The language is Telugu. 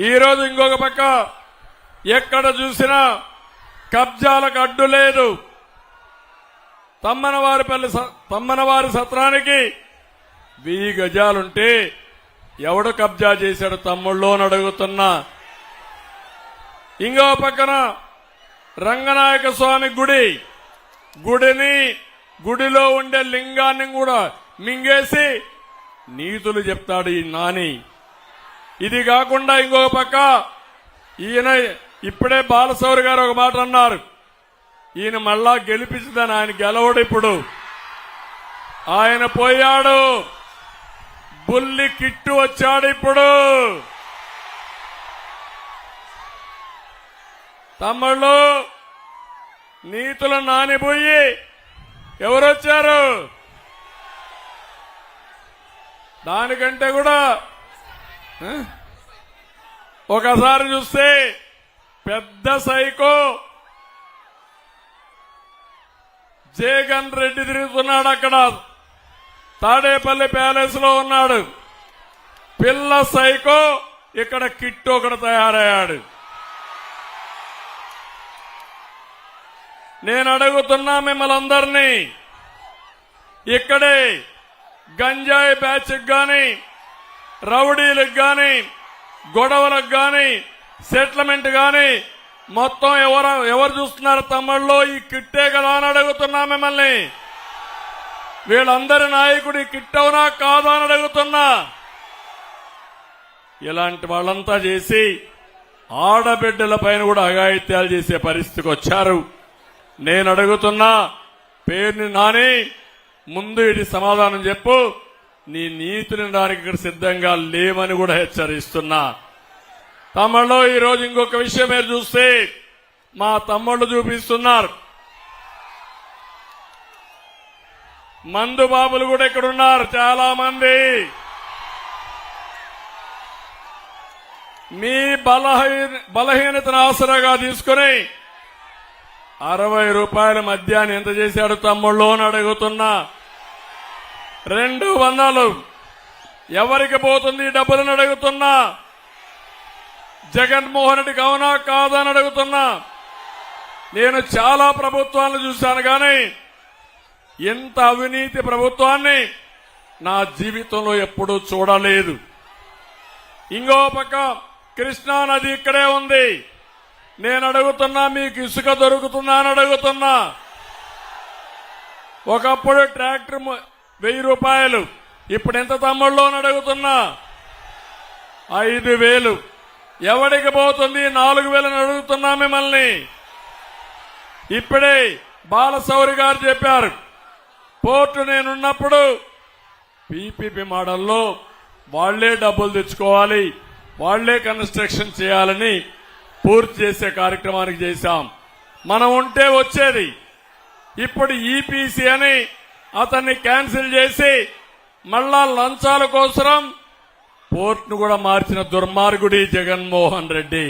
ఈరోజు ఇంకొక పక్క ఎక్కడ చూసినా కబ్జాలకు అడ్డు లేదు. తమ్మనవారిపల్లి స- తమ్మనవారి సత్రానికి వెయ్యి గజాలుంటే ఎవడు కబ్జా చేశాడు తమ్ముళ్ళు అని అడుగుతున్నా. ఇంకో పక్కన రంగనాయక స్వామి గుడి. గుడిని గుడిలో ఉండే లింగాన్ని కూడా మింగేసి నీతులు చెప్తాడు ఈ నాని. ఇది కాకుండా ఇంకొక పక్క ఈయన ఇప్పుడే బాలసౌరి గారు ఒక మాట అన్నారు. ఈయన మళ్ళా గెలిపించదని ఆయన గెలవడు ఇప్పుడు. ఆయన పోయాడు. బుల్లి కిట్టు వచ్చాడు ఇప్పుడు. తమ్ముళ్ళు నీతులు నానిపోయి ఎవరొచ్చారు? దానికంటే కూడా ఒకసారి చూస్తే పెద్ద సైకో. జగన్ రెడ్డి తిరుగుతున్నాడు అక్కడ. తాడేపల్లి ప్యాలెస్లో ఉన్నాడు. పిల్ల సైకో ఇక్కడ కిట్టు ఒకడు తయారయ్యాడు. నేను అడుగుతున్నా మిమ్మల్ని అందరినీ. ఇక్కడే గంజాయి బ్యాచ్కి కానీ రౌడీలకు కానీ గొడవలకు కానీ సెటిల్మెంట్ కానీ మొత్తం ఎవరు ఎవరు చూస్తున్నారు తమ్ముళ్ళు? ఈ కిట్టే కదా అని అడుగుతున్నా మిమ్మల్ని. వీళ్ళందరి నాయకుడు ఈ కిట్టవునా కాదా అని అడుగుతున్నా. ఇలాంటి వాళ్ళంతా చేసి ఆడబిడ్డల పైన కూడా అఘాయిత్యాలు చేసే పరిస్థితికి వచ్చారు. నేను అడుగుతున్నా పేరుని నాని ముందు ఇది సమాధానం చెప్పు. నీ నీతిని దానికి ఇక్కడ సిద్ధంగా లేవని కూడా హెచ్చరిస్తున్నా. తమ్ముళ్ళు ఈరోజు ఇంకొక విషయం మీరు చూస్తే మా తమ్ముళ్ళు చూపిస్తున్నారు. మందు బాబులు కూడా ఇక్కడ ఉన్నారు చాలా మంది మీ బలహీన బలహీనతను ఆసరాగా తీసుకుని అరవై రూపాయల మద్యాన్ని ఎంత చేశాడు తమ్ముళ్ళు అని అడుగుతున్నా. రెండు వందలు. ఎవరికి పోతుంది డబ్బులను అడుగుతున్నా? జగన్మోహన్ రెడ్డికి అవునా కాదా అని అడుగుతున్నా. నేను చాలా ప్రభుత్వాలను చూశాను కానీ ఇంత అవినీతి ప్రభుత్వాన్ని నా జీవితంలో ఎప్పుడూ చూడలేదు. ఇంకో పక్క కృష్ణా నది ఇక్కడే ఉంది. నేను అడుగుతున్నా మీకు ఇసుక దొరుకుతుందా అని అడుగుతున్నా. ఒకప్పుడు ట్రాక్టర్ వెయ్యి రూపాయలు. ఇప్పుడు ఎంత తమ్ముళ్ళు అని అడుగుతున్నా? ఐదు వేలు. ఎవడికి పోతుంది? నాలుగు వేలని అడుగుతున్నా మిమ్మల్ని. ఇప్పుడే బాలసౌరి గారు చెప్పారు. పోర్టు నేనున్నప్పుడు పీపీపీ మోడల్లో వాళ్ళే డబ్బులు తెచ్చుకోవాలి వాళ్ళే కన్స్ట్రక్షన్ చేయాలని పూర్తి చేసే కార్యక్రమానికి చేశాం. మనం ఉంటే వచ్చేది. ఇప్పుడు ఈపీసీ అని అతన్ని క్యాన్సిల్ చేసి మళ్ళా లంచాల కోసరం పోర్టును కూడా మార్చిన దుర్మార్గుడి జగన్మోహన్ రెడ్డి.